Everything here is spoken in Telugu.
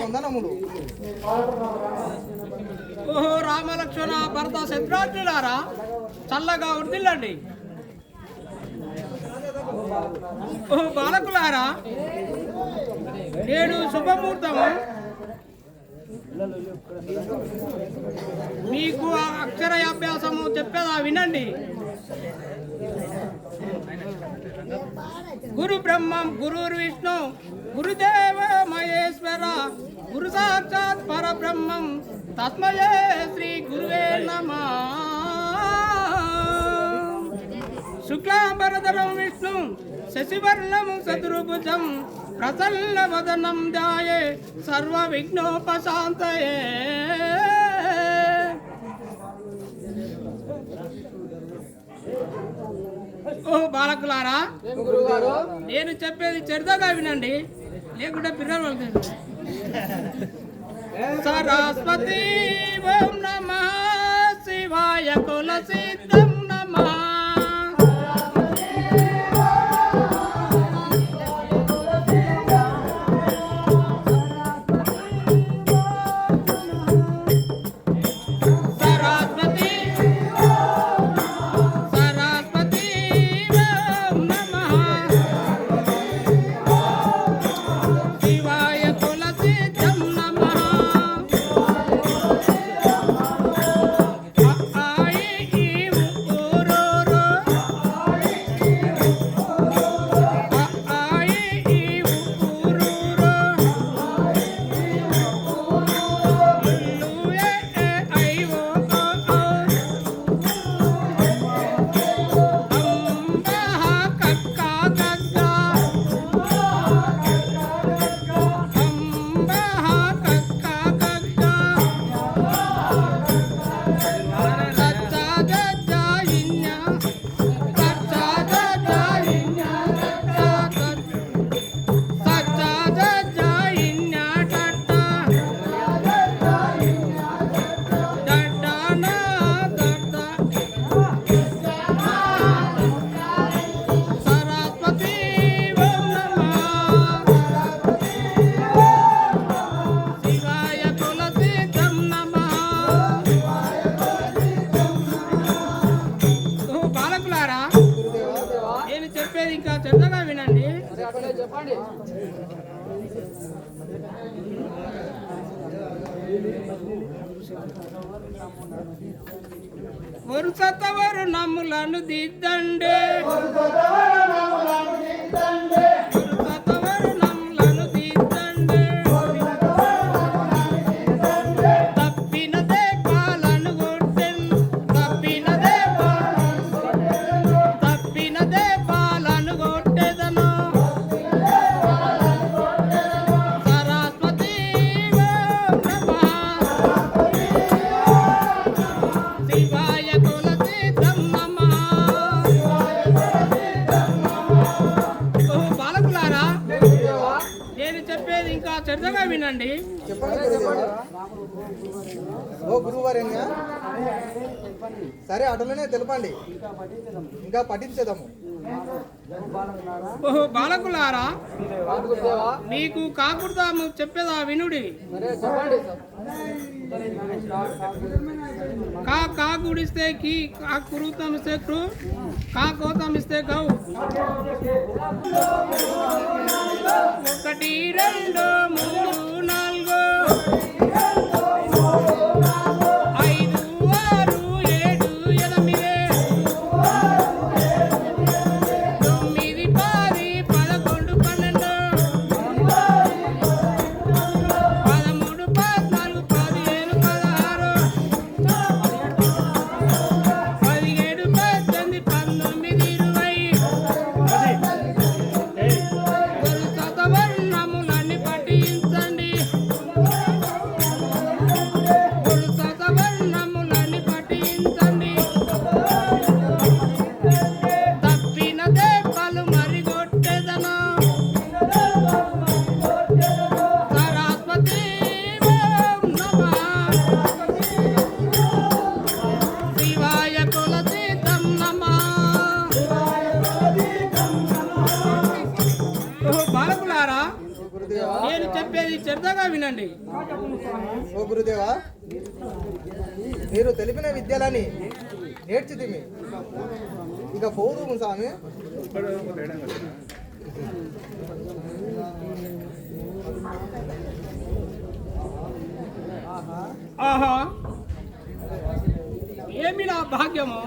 వందనములు. ఓహో రామలక్ష్మణ భరత శత్రుఘ్నులారా చల్లగా వృద్ధిల్లండి ఓహో బాలకులారా నేడు శుభముహూర్తము. మీకు ఆ అక్షర అభ్యాసము చెప్పేదా వినండి. గురు బ్రహ్మం గురుర్ విష్ణు గురుదేవ మహేశ్వర గురు సాక్షాత్ పరబ్రహ్మం తస్మయే శ్రీ గురువే నమ. శుక్లాంబరధరం విష్ణు శశివర్ణం చతుర్భుజం ప్రసన్న వదనం ధ్యాయే సర్వ విఘ్నోపశాంతయే ఓ బాలకులారా గురుగారు నేను చెప్పేది చెరుదగా వినండి లేకుంటే పిల్లలు వెళ్తారు సరస్వతి ఓం నమ శివాయ కుల సిద్ధం వరుసతవరు నమ్ములను దిద్దండి. వరుసతవరు చెప్పండి. ఓ గురువారేణ్య సరే అటులోనే తెలపండి. ఇంకా పఠించేదాము ఓహో బాలకులారా? మీకు కాకుడతాము చెప్పేదా వినుడి? కా కాకుడిస్తే కి కాకురుతం ఇస్తే క్రు కాకోతం ఇస్తే గౌ. ఒకటి రెండు మూడు నాలుగు. శ్రద్ధగా వినండి. ఓ గురుదేవా మీరు తెలిపిన విద్యలని నేర్చితిమి. ఇక పోదు స్వామి ఆహా. ఏమి నా భాగ్యము?